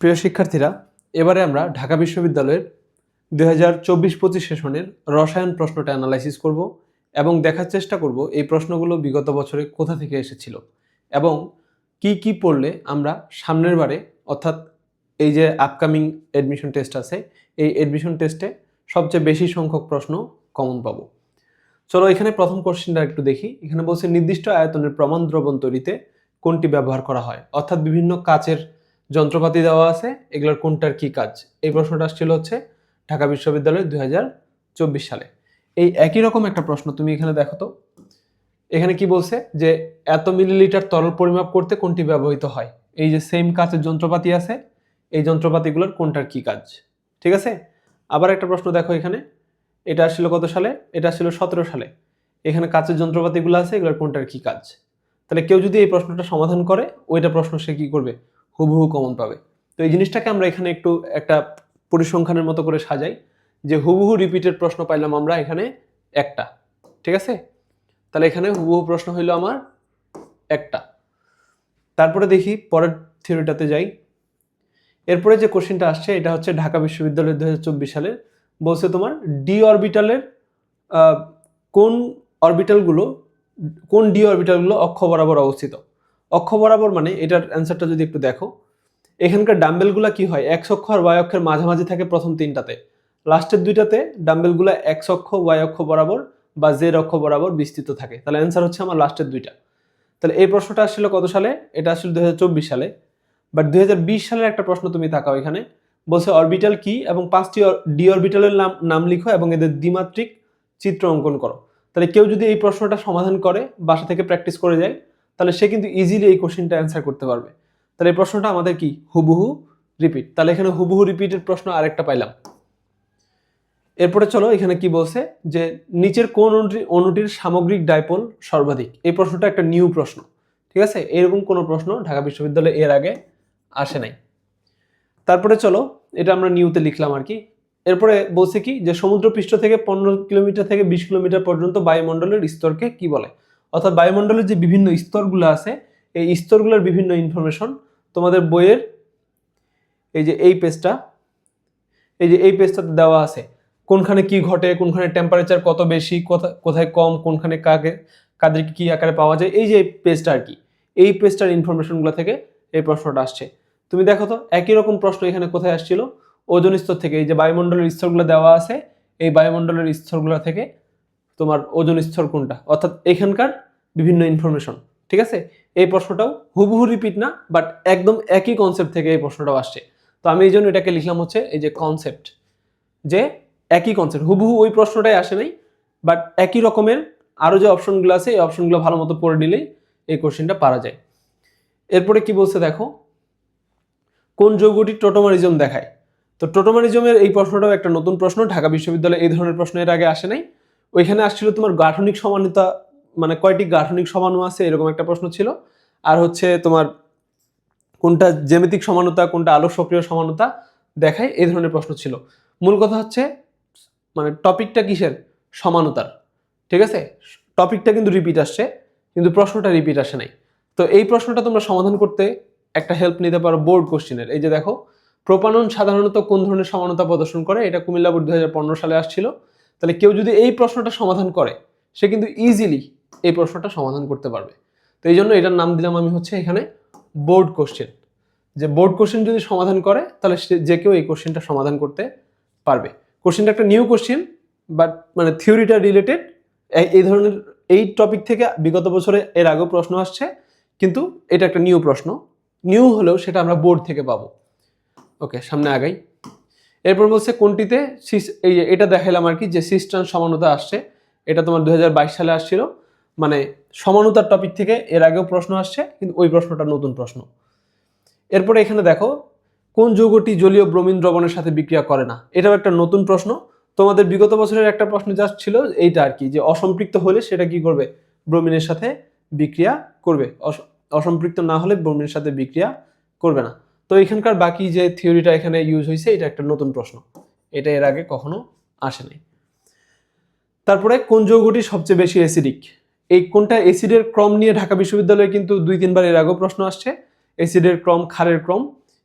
প্রিয় শিক্ষার্থীরা, এবারে আমরা ঢাকা বিশ্ববিদ্যালয়ের দুই হাজার চব্বিশ পঁচিশ সেশনের রসায়ন প্রশ্নটা অ্যানালাইসিস করব এবং দেখার চেষ্টা করব এই প্রশ্নগুলো বিগত বছরে কোথা থেকে এসেছিল এবং কি কি পড়লে আমরা সামনের বারে, অর্থাৎ এই যে আপকামিং অ্যাডমিশন টেস্ট আছে, এই অ্যাডমিশন টেস্টে সবচেয়ে বেশি সংখ্যক প্রশ্ন কমন পাবো। চলো এখানে প্রথম কোশ্চেনটা একটু দেখি। এখানে বলছে, নির্দিষ্ট আয়তনের প্রমাণ দ্রবণ তৈরিতে কোনটি ব্যবহার করা হয়? অর্থাৎ বিভিন্ন কাচের যন্ত্রপাতি দেওয়া আছে, এগুলোর কোনটার কি কাজ? এই প্রশ্নটা আসছিল হচ্ছে ঢাকা বিশ্ববিদ্যালয় দুই সালে। এই একই রকম একটা প্রশ্ন তুমি এখানে দেখো তো। এখানে কি বলছে যে, এত মিলিলিটার তরল পরিমাপ করতে কোনটি ব্যবহৃত হয়? এই যে সেম কাচের যন্ত্রপাতি আছে, এই যন্ত্রপাতিগুলোর কোনটার কি কাজ? ঠিক আছে? আবার একটা প্রশ্ন দেখো এখানে, এটা আসছিল কত সালে? এটা আসছিল সতেরো সালে। এখানে কাচের যন্ত্রপাতিগুলো আছে, এগুলোর কোনটার কি কাজ? তাহলে কেউ যদি এই প্রশ্নটা সমাধান করে, ওইটা প্রশ্ন সে কী করবে? হুবহু কমন পাবে। তো এই জিনিসটাকে আমরা এখানে একটু একটা পরিসংখ্যানের মতো করে সাজাই, যে হুবহু রিপিটেড প্রশ্ন পাইলাম আমরা এখানে একটা, ঠিক আছে? তাহলে এখানে হুবহু প্রশ্ন হইল আমার একটা। তারপরে দেখি পরের থিওরিটাতে যাই। এরপরে যে কোশ্চেনটা আসছে, এটা হচ্ছে ঢাকা বিশ্ববিদ্যালয়ের দু হাজার চব্বিশ সালের। বলছে তোমার ডি অরবিটালের কোন অরবিটালগুলো কোন ডি অরবিটালগুলো অক্ষ বরাবর অবস্থিত? অক্ষ বরাবর মানে এটার অ্যান্সারটা যদি একটু দেখো, এখানকার ডাম্বেলগুলো কি হয়? এক্স অক্ষ আর ওয়াই অক্ষের মাঝামাঝি থাকে প্রথম তিনটাতে। লাস্টের দুইটাতে ডাম্বেলগুলো এক্স অক্ষ ওয়াই অক্ষ বরাবর বা জেড অক্ষ বরাবর বিস্তৃত থাকে। তাহলে অ্যান্সার হচ্ছে আমার লাস্টের দুইটা। তাহলে এই প্রশ্নটা আসছিল কত সালে? এটা আসছিল দুই হাজার চব্বিশ সালে। বাট দুই হাজার বিশ সালের একটা প্রশ্ন তুমি থাকাও এখানে। বলছে অরবিটাল কি এবং পাঁচটি ডি অরবিটালের নাম নাম লিখো এবং এদের দ্বিমাত্রিক চিত্র অঙ্কন করো। তাহলে কেউ যদি এই প্রশ্নটা সমাধান করে, বাসা থেকে প্র্যাকটিস করে যায় তাহলে সে কিন্তু ইজিলি এই কোশ্চেনটা অ্যান্সার করতে পারবে। তাহলে এই প্রশ্নটা আমাদের কি? হুবহু রিপিট তাহলে এখানে হুবহু রিপিটের প্রশ্ন আরেকটা পাইলাম। এরপরে চলো এখানে কি বলছে? যে নিচের কোন অণুটি অণুটির সামগ্রিক ডাইপোল সর্বাধিক? এই প্রশ্নটা একটা নিউ প্রশ্ন। ঠিক আছে? এরকম কোনো প্রশ্ন ঢাকা বিশ্ববিদ্যালয়ে এর আগে আসে নাই। তারপরে চলো, এটা আমরা নিউতে লিখলাম আর কি। এরপরে বলছে কি? যে সমুদ্রপৃষ্ঠ থেকে পনেরো কিলোমিটার থেকে বিশ কিলোমিটার পর্যন্ত বায়ুমণ্ডলের স্তরকে কি বলে? অর্থাৎ বায়ুমণ্ডলের যে বিভিন্ন স্তরগুলো আছে, এই স্তরগুলোর বিভিন্ন ইনফরমেশন তোমাদের বইয়ের এই যে এই পেজটা এই যে এই পেজটাতে দেওয়া আছে। কোনখানে কি ঘটে, কোনখানে টেম্পারেচার কত বেশি, কোথা- কোথায় কম, কোনখানে কাকে, কাদেরকে কি আকারে পাওয়া যায়, এই যে পেজটা আর কি। এই পেজটার ইনফরমেশনগুলো থেকে এই প্রশ্নটা আসছে। তুমি দেখো তো, একই রকম প্রশ্ন এখানে কোথায় আসছিল? ওজন স্তর থেকে, এই যে বায়ুমণ্ডলের স্তরগুলো দেওয়া আছে, এই বায়ুমণ্ডলের স্তরগুলো থেকে তোমার ওজন স্তর কোনটা? অর্থাৎ এখানকার বিভিন্ন ইনফরমেশন ঠিক আছে? এই প্রশ্নটাও হুবহু রিপিট না বাট একদম একই কনসেপ্ট থেকে এই প্রশ্নটাও আসছে। তো আমি এই জন্য এটাকে লিখলাম হচ্ছে এই যে কনসেপ্ট যে একই কনসেপ্ট হুবহু ওই প্রশ্নটাই আসে নাই বাট একই রকমের আরও যে অপশনগুলো আছে, এই অপশনগুলো ভালো মতো পড়ে নিলেই এই কোশ্চেনটা পারা যায়। এরপরে কি বলছে দেখো? কোন যৌগটি টোটোমারিজম দেখায়? তো টোটোমারিজমের এই প্রশ্নটাও একটা নতুন প্রশ্ন, ঢাকা বিশ্ববিদ্যালয়ে এই ধরনের প্রশ্ন এর আগে আসে নাই। ওইখানে আসছিল তোমার গাঠনিক সমানতা মানে কয়টি গাঠনিক সমাণু আছে এরকম একটা প্রশ্ন ছিল। আর হচ্ছে তোমার কোনটা জ্যামিতিক সমানতা, কোনটা আলোক সক্রিয় সমানতা দেখায় এই ধরনের প্রশ্ন ছিল। মূল কথা হচ্ছে মানে টপিকটা কিসের? সমানতার। ঠিক আছে? টপিকটা কিন্তু রিপিট আসছে, কিন্তু প্রশ্নটা রিপিট আসে নাই। তো এই প্রশ্নটা তোমরা সমাধান করতে একটা হেল্প নিতে পারো বোর্ড কোশ্চেনের এই যে দেখো, প্রোপানন সাধারণত কোন ধরনের সমানতা প্রদর্শন করে? এটা কুমিল্লা বোর্ড দু হাজার পনেরো সালে আসছিল। তাহলে কেউ যদি এই প্রশ্নটা সমাধান করে, সে কিন্তু ইজিলি এই প্রশ্নটা সমাধান করতে পারবে। তো এই জন্য এটার নাম দিলাম আমি হচ্ছে এখানে বোর্ড কোশ্চেন যে বোর্ড কোশ্চেন যদি সমাধান করে, তাহলে যে কেউ এই কোশ্চেনটা সমাধান করতে পারবে। কোশ্চেনটা একটা নিউ কোশ্চেন বাট মানে থিওরিটা রিলেটেড এই ধরনের এই টপিক থেকে বিগত বছরে এর আগেও প্রশ্ন আসছে, কিন্তু এটা একটা নিউ প্রশ্ন। নিউ হলেও সেটা আমরা বোর্ড থেকে পাবো। ওকে সামনে আগাই। এরপর বলছে কোনটিতে? এই এটা দেখাইলাম আর কি, যে সিস্টান সমানতা আসছে, এটা তোমার দু হাজার বাইশ সালে আসছিল। মানে সমানতার টপিক থেকে এর আগেও প্রশ্ন আসছে, কিন্তু ওই প্রশ্নটা নতুন প্রশ্ন। এরপরে এখানে দেখো, কোন যৌগটি জলীয় ব্রোমিন দ্রবণের সাথে বিক্রিয়া করে না? এটাও একটা নতুন প্রশ্ন। তোমাদের বিগত বছরের একটা প্রশ্ন জাস্ট ছিল, এইটা আর কি, যে অসম্পৃক্ত হলে সেটা কি করবে? ব্রোমিনের সাথে বিক্রিয়া করবে। অস- অসম্পৃক্ত না হলে ব্রোমিনের সাথে বিক্রিয়া করবে না। তো এখানকার বাকি যে থিওরিটা এখানে ইউজ হয়েছে এটা একটা নতুন প্রশ্ন। এটা এর আগে কখনো আসে নাই। তারপরে, কোন যৌগটি সবচেয়ে বেশি অ্যাসিডিক এই কোনটা অ্যাসিডের ক্রম নিয়ে ঢাকা বিশ্ববিদ্যালয়ে কিন্তু দুই, তিনবার এর আগেও প্রশ্ন আসছে। অ্যাসিডের ক্রম, ক্ষারের ক্রম।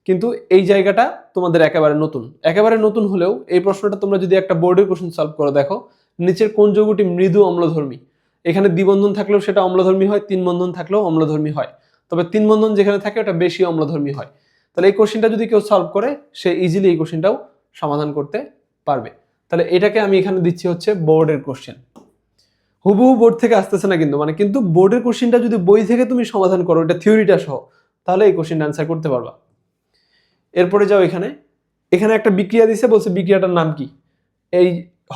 কিন্তু এই জায়গাটা তোমাদের একেবারে নতুন। একেবারে নতুন হলেও এই প্রশ্নটা তোমরা যদি একটা বোর্ডের কোশ্চেন সলভ করে দেখো, নিচের কোন যৌগটি মৃদু অম্লধর্মী? এখানে দ্বিবন্ধন থাকলেও সেটা অম্লধর্মী হয় তিন বন্ধন থাকলেও অম্লধর্মী হয়। তবে তিন বন্ধন যেখানে থাকে, ওটা বেশি অম্লধর্মী হয়। তাহলে এই কোশ্চেনটা যদি কেউ সলভ করে, সে ইজিলি এই কোশ্চেনটাও সমাধান করতে পারবে। তাহলে এটাকে আমি এখানে দিচ্ছি হচ্ছে বোর্ডের কোশ্চেন হুবহু বোর্ড থেকে আসতেছে না কিন্তু মানে কিন্তু বোর্ডের কোশ্চেনটা যদি বই থেকে তুমি সমাধান করো, এটা থিওরিটা সহ, তাহলে এই কোশ্চেনটা অ্যান্সার করতে পারবা। এরপরে যাও এখানে। এখানে একটা বিক্রিয়া দিছে, বলছে বিক্রিয়াটার নাম কি? এই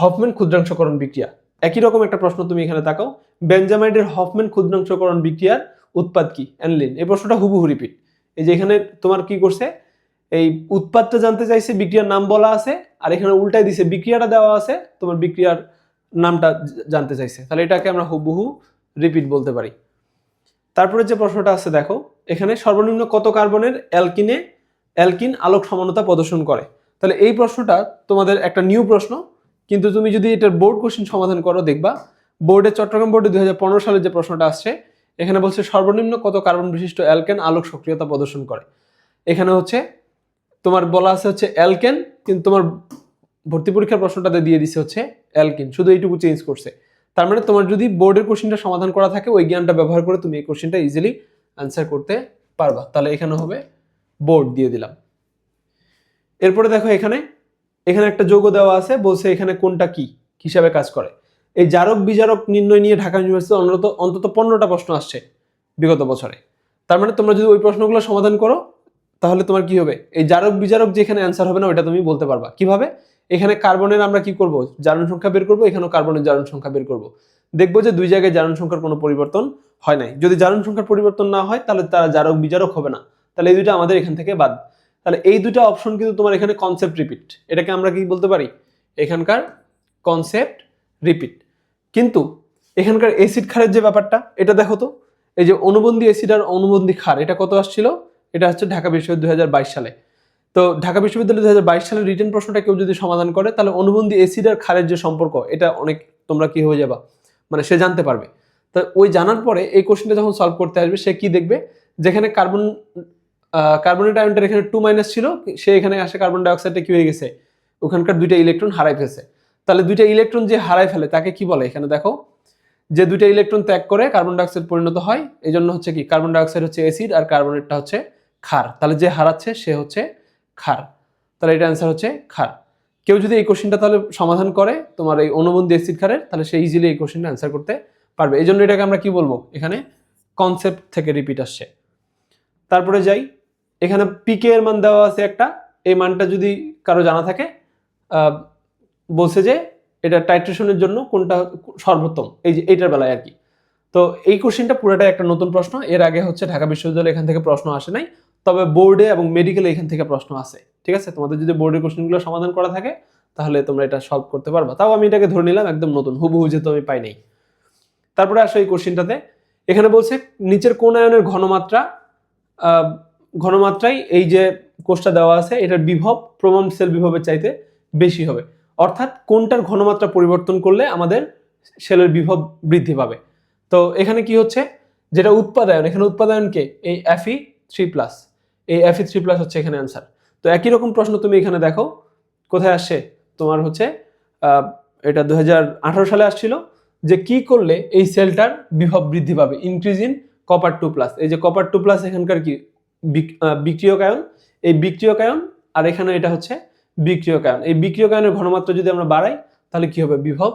হফম্যান ক্ষুদ্রাংশকরণ বিক্রিয়া। একই রকম একটা প্রশ্ন তুমি এখানে তাকাও। বেঞ্জামাইডের হফম্যান ক্ষুদ্রাংশকরণ বিক্রিয়ার উৎপাদ কি? অ্যানলিন এই প্রশ্নটা হুবহু রিপিট এই যে এখানে তোমার কি করছে? এই উৎপাদটা জানতে চাইছে, বিক্রিয়ার নাম বলা আছে, আর এখানে উল্টাই দিছে, বিক্রিয়াটা দেওয়া আছে, তোমার বিক্রিয়ার নামটা জানতে চাইছে। তাহলে এটাকে আমরা হুবহু রিপিট বলতে পারি। তারপরে যে প্রশ্নটা আছে, দেখো, এখানে সর্বনিম্ন কত কার্বনের অ্যালকিনে, অ্যালকিন আলোক সমানতা প্রদর্শন করে? তাহলে এই প্রশ্নটা তোমাদের একটা নিউ প্রশ্ন, কিন্তু তুমি যদি এটার বোর্ড কোশ্চেন সমাধান করো, দেখবা বোর্ডে চট্টগ্রাম বোর্ডে দুই সালে যে প্রশ্নটা আসছে এখানে বলছে সর্বনিম্ন কত কার্বন বিশিষ্ট অ্যালকেন আলোক সক্রিয়তা প্রদর্শন করে? এখানে হচ্ছে, তোমার বলা আছে হচ্ছে অ্যালকেন, কিন্তু তোমার ভর্তি পরীক্ষার প্রশ্নটাতে দিয়ে দিছে হচ্ছে অ্যালকিন, শুধু এইটুকু চেঞ্জ করছে। তার মানে তোমার যদি বোর্ডের কোশ্চেনটা সমাধান করা থাকে, ওই জ্ঞানটা ব্যবহার করে তুমি এই কোশ্চেনটা ইজিলি অ্যান্সার করতে পারবা। তাহলে এখানে হবে বোর্ড দিয়ে দিলাম। এরপরে দেখো এখানে এখানে একটা যোগ দেওয়া আছে, বলছে এখানে কোনটা কি হিসাবে কাজ করে? এই জারক বিজারক নির্ণয় নিয়ে ঢাকা ইউনিভার্সিটি অন্তত অন্তত পনেরোটা প্রশ্ন আসছে বিগত বছরে। তার মানে তোমরা যদি ওই প্রশ্নগুলো সমাধান করো, তাহলে তোমার কি হবে? এই জারক বিজারক যেখানে অ্যান্সার হবে না ওটা তুমি বলতে পারবা। কীভাবে? এখানে কার্বনের আমরা কি করব? জারণ সংখ্যা বের করব, এখানেও কার্বনের জারণ সংখ্যা বের করব। দেখব যে দুই জায়গায় জারণ সংখ্যার কোনো পরিবর্তন হয় নাই। যদি জারণ সংখ্যার পরিবর্তন না হয়, তাহলে তারা জারক বিজারক হবে না। তাহলে এই দুইটা আমাদের এখান থেকে বাদ। তাহলে এই দুটো অপশন কিন্তু তোমার এখানে কনসেপ্ট রিপিট এটাকে আমরা কি বলতে পারি? এখানকার কনসেপ্ট রিপিট কিন্তু এখানকার অ্যাসিড ক্ষারের যে ব্যাপারটা, এটা দেখো তো, এই যে অনুবন্ধী অ্যাসিড আর অনুবন্ধী ক্ষার, এটা কত আসছিল? এটা হচ্ছে ঢাকা বিশ্ববিদ্যালয় দুই হাজার বাইশ সালে। তো ঢাকা বিশ্ববিদ্যালয় দুই সালের রিটেন প্রশ্নটা কেউ যদি সমাধান করে, তাহলে অনুবন্ধী অ্যাসিড আর ক্ষারের যে সম্পর্ক, এটা অনেক, তোমরা কি হয়ে যাবা? মানে সে জানতে পারবে। তো ওই জানার পরে এই কোশ্চেনটা যখন সলভ করতে আসবে, সে কি দেখবে? যেখানে কার্বন কার্বনের আয়নটার এখানে টু মাইনাস ছিল, সে এখানে আসে কার্বন ডাইঅক্সাইডটা কি হয়ে গেছে? ওখানকার দুইটা ইলেকট্রন হারাই ফেলছে। তাহলে দুইটা ইলেকট্রন যে হারাই ফেলে, তাকে কি বলে? এখানে দেখো, যে দুইটা ইলেকট্রন ত্যাগ করে কার্বন ডাইঅক্সাইড পরিণত হয় এই জন্য হচ্ছে কি? কার্বন ডাইঅক্সাইড হচ্ছে অ্যাসিড আর কার্বনেটটা হচ্ছে ক্ষার। তাহলে যে হারাচ্ছে, সে হচ্ছে ক্ষার। তাহলে এটা অ্যান্সার হচ্ছে ক্ষার। কেউ যদি এই কোশ্চেনটা তাহলে সমাধান করে, তোমার এই অনুবন্ধী অ্যাসিড ক্ষারের, তাহলে সে ইজিলি এই কোশ্চেনটা অ্যান্সার করতে পারবে। এই জন্য এটাকে আমরা কি বলব? এখানে কনসেপ্ট থেকে রিপিট আসছে। তারপরে যাই, এখানে পিকে এর মান দেওয়া আছে একটা। এই মানটা যদি কারও জানা থাকে বলছে যে এটা টাইট্রেশনের জন্য কোনটা সর্বোত্তম। এই যে এইটার বেলায় আর কি। তো এই কোশ্চেনটা পুরোটাই একটা নতুন প্রশ্ন। এর আগে হচ্ছে ঢাকা বিশ্ববিদ্যালয় এখান থেকে প্রশ্ন আসে নাই। তবে বোর্ডে এবং মেডিকেলে এখান থেকে প্রশ্ন আসে। ঠিক আছে? তোমাদের যদি বোর্ডের কোশ্চেনগুলো সমাধান করা থাকে, তাহলে তোমরা এটা সলভ করতে পারবা। তাও আমি এটাকে ধরে নিলাম, একদম নতুন। হুবহু যেহেতু আমি পাই নাই। তারপরে আসো এই কোশ্চেনটাতে এখানে বলছে, নিচের কোন আয়নের ঘনমাত্রা ঘনমাত্রায় এই যে কোষটা দেওয়া আছে, এটার বিভব প্রমাণ সেল বিভবের চাইতে বেশি হবে। অর্থাৎ কোনটার ঘনমাত্রা পরিবর্তন করলে আমাদের সেলের বিভব বৃদ্ধি পাবে? তো এখানে কি হচ্ছে? যেটা উৎপাদন এখানে উৎপাদনকে এই এফই থ্রি প্লাস এই এফই থ্রি প্লাস হচ্ছে এখানে অ্যান্সার তো একই রকম প্রশ্ন তুমি এখানে দেখো। কোথায় আসছে? তোমার হচ্ছে এটা দু হাজার আঠারো সালে আসছিল যে কি করলে এই সেলটার বিভব বৃদ্ধি পাবে? Increase in copper two plus এই যে কপার টু প্লাস এখানকার কি? বিক- আহ, বিক্রিয়ক আয়ন। এই বিক্রিয়ক আয়ন আর এখানে এটা হচ্ছে বিক্রিয়ক আয়ন এই বিক্রিয়ক আয়নের ঘনমাত্রা যদি আমরা বাড়াই, তাহলে কি হবে? বিভব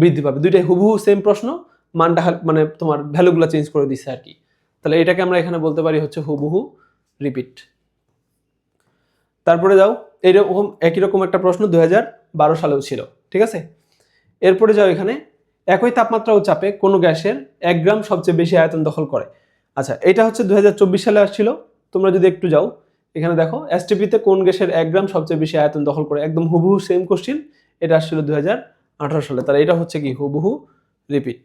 বৃদ্ধি পাবে। দুইটাই হুবহু সেম প্রশ্ন, মানটা মানে তোমার ভ্যালুগুলো চেঞ্জ করে দিচ্ছে আর কি। তাহলে এটাকে আমরা এখানে বলতে পারি হচ্ছে হুবহু রিপিট তারপরে যাও, এইরকম একই রকম একটা প্রশ্ন দু বারো সালেও ছিল, ঠিক আছে? এরপরে যাও এখানে, একই তাপমাত্রা ও চাপে কোনো গ্যাসের এক গ্রাম সবচেয়ে বেশি আয়তন দখল করে। আচ্ছা এটা হচ্ছে দুই হাজার চব্বিশ সালে আসছিল, তোমরা যদি একটু যাও এখানে দেখো এসটিপিতে কোন গ্যাসের এক গ্রাম সবচেয়ে বেশি আয়তন দখল করে? একদম হুবহু সেম কোশ্চিন এটা আসছিল দু হাজার আঠারো সালে। তাহলে এটা হচ্ছে কি? হুবহু রিপিট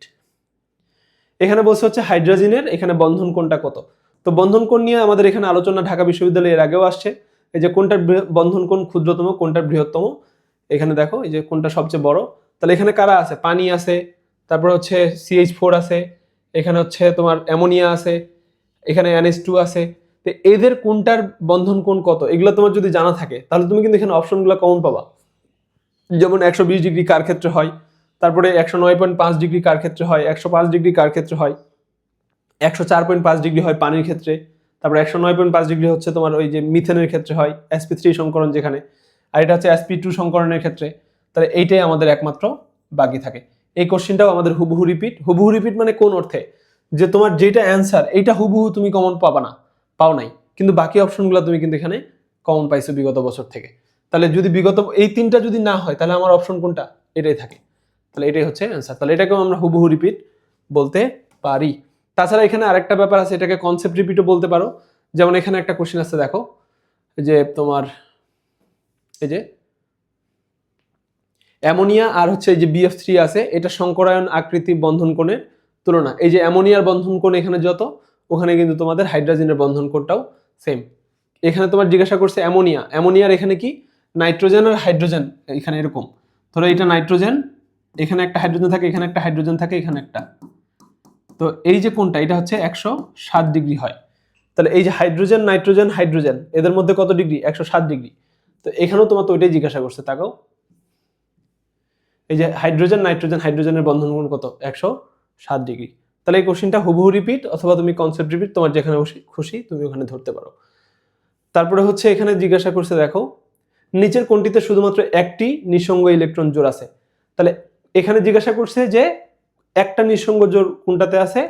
এখানে বলছে হচ্ছে হাইড্রোজেনের, এখানে বন্ধন কোনটা কত? তো বন্ধন কোণ নিয়ে আমাদের এখানে আলোচনা ঢাকা বিশ্ববিদ্যালয়ে এর আগেও আসছে। এই যে কোনটার বন্ধন কোণ ক্ষুদ্রতম কোনটার বৃহত্তম। এখানে দেখো, এই যে কোনটা সবচেয়ে বড়। তাহলে এখানে কারা আছে? পানি আছে, তারপর হচ্ছে সিএইচ ফোর আছে, এখানে হচ্ছে তোমার অ্যামোনিয়া আছে, এখানে এনএস টু আছে। তো এদের কোনটার বন্ধন কোন কত? এগুলো তোমার যদি জানা থাকে, তাহলে তুমি কিন্তু এখানে অপশনগুলো কমন পাবা। যেমন একশো বিশ ডিগ্রি কার ক্ষেত্রে হয়, তারপরে একশো নয় পয়েন্ট পাঁচ ডিগ্রি কার ক্ষেত্রে হয়, একশো পাঁচ ডিগ্রি কার ক্ষেত্রে হয়, একশো চার পয়েন্ট পাঁচ ডিগ্রি হয় পানির ক্ষেত্রে, তারপরে একশো নয় পয়েন্ট পাঁচ ডিগ্রি হচ্ছে তোমার ওই যে মিথেনের ক্ষেত্রে হয় এসপি থ্রি সংকরণ যেখানে, আর এটা হচ্ছে এসপি টু সংকরণের ক্ষেত্রে, তাহলে এইটাই আমাদের একমাত্র বাকি থাকে। এই কোশ্চেনটাও আমাদের হুবহু রিপিট হুবহু রিপিট মানে কোন অর্থে? যে তোমার যেটা অ্যান্সার এইটা হুবহু তুমি কমন পাবা না। পাও নাই। কিন্তু বাকি অপশনগুলো তুমি কিন্তু এখানে কমন পাইছো বিগত বছর থেকে। তাহলে যদি বিগত, এই তিনটা যদি না হয়, তাহলে আমার অপশন কোনটা? এটাই থাকে। তাহলে এটাই হচ্ছে অ্যান্সার তাহলে এটাকেও আমরা হুবহু রিপিট বলতে পারি। তাছাড়া এখানে আরেকটা ব্যাপার আছে, এটাকে কনসেপ্ট রিপিটও বলতে পারো। যেমন এখানে একটা কোশ্চেন আছে দেখো। যে তোমার, এই যে, অ্যামোনিয়া আর হচ্ছে এই যে বিএফ থ্রি আছে, এটা সংকরায়ন আকৃতি বন্ধন কোণের তুলনা। এই যে অ্যামোনিয়ার বন্ধন কোণ এখানে যত ওখানে কিন্তু তোমাদের হাইড্রোজেনের বন্ধন কোণটাও সেম এখানে তোমার জিজ্ঞাসা করছে অ্যামোনিয়া। অ্যামোনিয়ার এখানে কি? নাইট্রোজেন আর হাইড্রোজেন এখানে এরকম। ধরো এটা নাইট্রোজেন, এখানে একটা হাইড্রোজেন থাকে, এখানে একটা হাইড্রোজেন থাকে, এখানে একটা। তো এই যে কোনটা, এটা হচ্ছে একশো সাত ডিগ্রি হয়। তাহলে এই যে হাইড্রোজেন, নাইট্রোজেন, হাইড্রোজেন, এদের মধ্যে কত ডিগ্রি? একশো সাত ডিগ্রি। তো এখানেও তোমার তো ওইটাই জিজ্ঞাসা করছে, তাকাও। এই যে হাইড্রোজেন, নাইট্রোজেন, হাইড্রোজেনের বন্ধন কত? একশো সাত ডিগ্রি। তাহলে এই কোশ্চেনটা হুবহু রিপিট অথবা তুমি কনসেপ্ট রিপিট তোমার যেখানে খুশি- তুমি ওখানে ধরতে পারো। তারপরে হচ্ছে এখানে জিজ্ঞাসা করছে, দেখো, নিচের কোনটিতে শুধুমাত্র একটি নিঃসঙ্গ ইলেকট্রন জোড় আছে? তাহলে এখানে জিজ্ঞাসা করছে যে একটা নিঃসঙ্গ জোড় কোনটাতে আছে?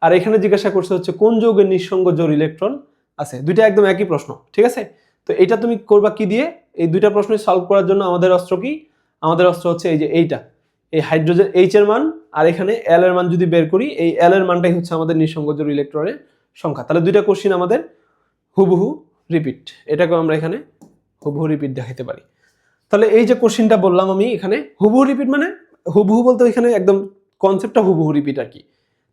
আর এখানে জিজ্ঞাসা করছে হচ্ছে কোন যৌগের নিঃসঙ্গ জোর ইলেকট্রন আছে? দুইটা একদম একই প্রশ্ন, ঠিক আছে? তো এটা তুমি করবা কি দিয়ে? এই দুইটা প্রশ্ন সলভ করার জন্য আমাদের অস্ত্র কি? আমাদের অস্ত্র হচ্ছে এই যে এইটা। এই হাইড্রোজেন এইচ এর মান আর এখানে এল এর মান যদি বের করি, এই এল এর মানটাই হচ্ছে আমাদের নিঃসঙ্গ জোড় ইলেকট্রনের সংখ্যা। তাহলে দুইটা কোশ্চিন আমাদের হুবহু রিপিট এটাকেও আমরা এখানে হুবহু রিপিট দেখাতে পারি। তাহলে এই যে কোশ্চিনটা বললাম আমি এখানে, হুবহু রিপিট মানে? হুবহু বলতে এখানে একদম কনসেপ্টটা হুবহু রিপিট আর কি।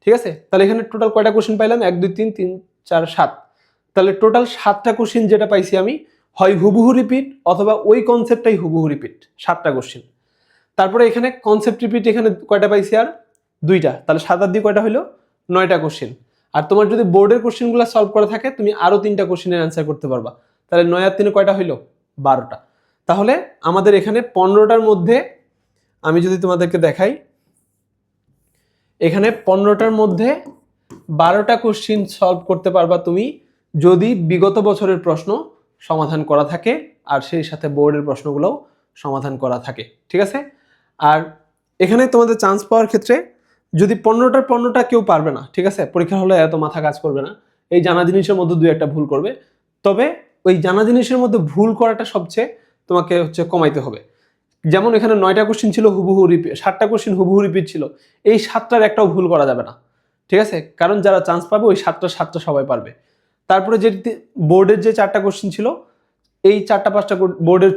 ঠিক আছে? তাহলে এখানে টোটাল কয়টা কোশ্চিন পাইলাম? এক, দুই, তিন তিন, চার, সাত। তাহলে টোটাল সাতটা কোশ্চিন যেটা পাইছি আমি, হয় হুবহু রিপিট অথবা ওই কনসেপ্টটাই হুবহু রিপিট সাতটা কোশ্চিন তারপরে এখানে কনসেপ্ট রিপিট এখানে কয়টা পাইছি আর? দুইটা। তাহলে সাত আর দিয়ে কয়টা হলো নয়টা কোশ্চিন আর তোমার যদি বোর্ডের কোশ্চিনগুলো সলভ করা থাকে, তুমি আরও তিনটা কোশ্চিনের অ্যান্সার করতে পারবা। তাহলে নয় আর তিনে কয়টা হইল? বারোটা। তাহলে আমাদের এখানে পনেরোটার মধ্যে আমি যদি তোমাদেরকে দেখাই, এখানে পনেরোটার মধ্যে বারোটা কোশ্চিন সলভ করতে পারবা তুমি যদি বিগত বছরের প্রশ্ন সমাধান করা থাকে আর সেই সাথে বোর্ডের প্রশ্নগুলোও সমাধান করা থাকে। ঠিক আছে? আর এখানে তোমাদের চান্স পাওয়ার ক্ষেত্রে যদি পনেরোটার পণ্যটা কেউ পারবে না, ঠিক আছে? পরীক্ষা হলে এত মাথা কাজ করবে না। এই জানা জিনিসের মধ্যে দুই একটা ভুল করবে। তবে ওই জানা জিনিসের মধ্যে ভুল করাটা সবচেয়ে তোমাকে হচ্ছে কমাইতে হবে। যেমন এখানে নয়টা কোশ্চিন ছিল, হুবহু রিপিট সাতটা কোশ্চিন হুবহু রিপিট ছিল। এই সাতটার একটাও ভুল করা যাবে না, ঠিক আছে? কারণ যারা চান্স পাবে, ওই সাতটা সাতটা সবাই পারবে। তারপরে যে বোর্ডের যে চারটা কোশ্চিন ছিল, এই চারটা, পাঁচটা বোর্ডের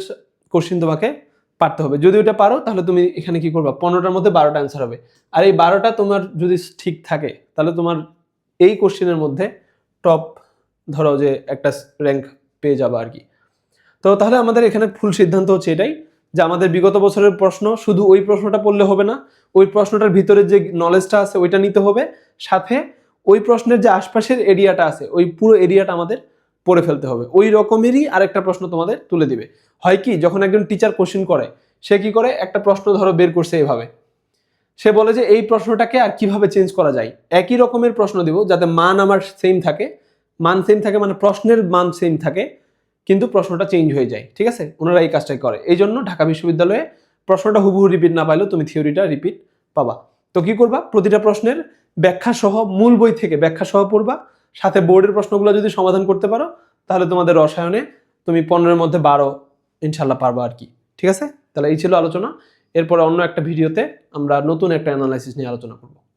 কোশ্চিন তোমাকে পারতে হবে। যদি ওটা পারো, তাহলে তুমি এখানে কি করবা? পনেরোটার মধ্যে বারোটা অ্যান্সার হবে। আর এই বারোটা তোমার যদি ঠিক থাকে, তাহলে তোমার এই কোশ্চিনের মধ্যে টপ ধরো যে একটা র্যাঙ্ক পেয়ে যাবে আর কি। তো তাহলে আমাদের এখানে ফুল সিদ্ধান্ত হচ্ছে এটাই যে আমাদের বিগত বছরের প্রশ্ন, শুধু ওই প্রশ্নটা পড়লে হবে না, ওই প্রশ্নটার ভিতরে যে নলেজটা আছে, ওইটা নিতে হবে। সাথে ওই প্রশ্নের যে আশপাশের এরিয়াটা আছে, ওই পুরো এরিয়াটা আমাদের পড়ে ফেলতে হবে। ওই রকমেরই আরেকটা প্রশ্ন তোমাদের তুলে দিবে। হয় কি, যখন একজন টিচার কোশ্চিন করে, সে কি করে? একটা প্রশ্ন ধরো বের করছে এইভাবে সে বলে যে, এই প্রশ্নটাকে আর কীভাবে চেঞ্জ করা যায়? একই রকমের প্রশ্ন দিব, যাতে মান আমার সেম থাকে। মান সেম থাকে মানে প্রশ্নের মান সেম থাকে, কিন্তু প্রশ্নটা চেঞ্জ হয়ে যায়, ঠিক আছে? ওনারা এই কাজটাই করে। এই জন্য ঢাকা বিশ্ববিদ্যালয়ে প্রশ্নটা হুবহু রিপিট না পাইলেও তুমি থিওরিটা রিপিট পাবা। তো কি করবা? প্রতিটা প্রশ্নের ব্যাখ্যা সহ মূল বই থেকে ব্যাখ্যা সহ পড়বা। সাথে বোর্ডের প্রশ্নগুলো যদি সমাধান করতে পারো, তাহলে তোমাদের রসায়নে তুমি পনেরোর মধ্যে বারো ইনশাল্লাহ পারব আর কি। ঠিক আছে? তাহলে এই ছিল আলোচনা। এরপর অন্য একটা ভিডিওতে আমরা নতুন একটা অ্যানালাইসিস নিয়ে আলোচনা করব।